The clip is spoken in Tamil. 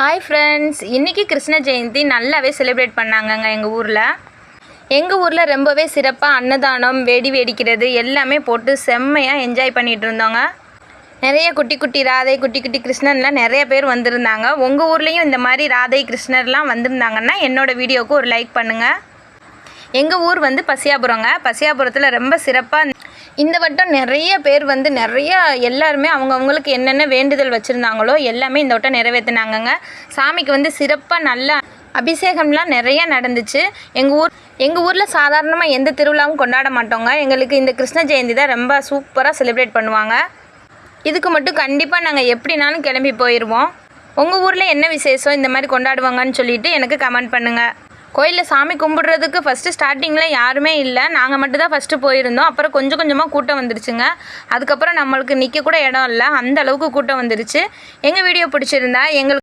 ஹாய் ஃப்ரெண்ட்ஸ் இன்றைக்கி கிருஷ்ண ஜெயந்தி நல்லாவே செலிப்ரேட் பண்ணாங்கங்க எங்கள் ஊரில். எங்கள் ஊரில் ரொம்பவே சிறப்பாக அன்னதானம் வெடி வெடிக்கிறது எல்லாமே போட்டு செம்மையாக என்ஜாய் பண்ணிகிட்டு இருந்தோங்க. நிறைய குட்டி குட்டி ராதை குட்டி குட்டி கிருஷ்ணன்லாம் நிறைய பேர் வந்திருந்தாங்க. உங்கள் ஊர்லேயும் இந்த மாதிரி ராதை கிருஷ்ணர்லாம் வந்திருந்தாங்கன்னா என்னோடய வீடியோவுக்கு ஒரு லைக் பண்ணுங்கள் எங்கள் ஊர் வந்து பசியாபுரங்க. பசியாபுரத்தில் ரொம்ப சிறப்பாக இந்த வட்டம் நிறைய பேர் வந்து நிறைய எல்லாருமே அவங்கவுங்களுக்கு என்னென்ன வேண்டுதல் வச்சுருந்தாங்களோ எல்லாமே இந்த வட்டம் நிறைவேற்றினாங்கங்க சாமிக்கு வந்து சிறப்பாக நல்ல அபிஷேகம்லாம் நிறைய நடந்துச்சு. எங்கள் ஊர் எங்கள் ஊரில் சாதாரணமாக எந்த திருவிழாவும் கொண்டாட மாட்டோங்க. எங்களுக்கு இந்த கிருஷ்ண ஜெயந்தி தான் ரொம்ப சூப்பராக செலிப்ரேட் பண்ணுவாங்க. இதுக்கு மட்டும் கண்டிப்பாக நாங்கள் எப்படினாலும் கிளம்பி போயிடுவோம் உங்கள் ஊரில் என்ன விசேஷம்? இந்த மாதிரி கொண்டாடுவாங்கன்னு சொல்லிட்டு எனக்கு கமெண்ட் பண்ணுங்கள் கோயிலில் சாமி கும்பிடுறதுக்கு ஃபஸ்ட்டு ஸ்டார்டிங்கில் யாருமே இல்லை. நாங்கள் மட்டும் தான் ஃபஸ்ட்டு போயிருந்தோம். அப்புறம் கொஞ்சம் கொஞ்சமாக கூட்டம் வந்துருச்சுங்க. அதுக்கப்புறம் நம்மளுக்கு நிற்க கூட இடம் இல்லை. அந்த அளவுக்கு கூட்டம் வந்துருச்சு. எங்கள் வீடியோ பிடிச்சிருந்தா எங்களுக்கு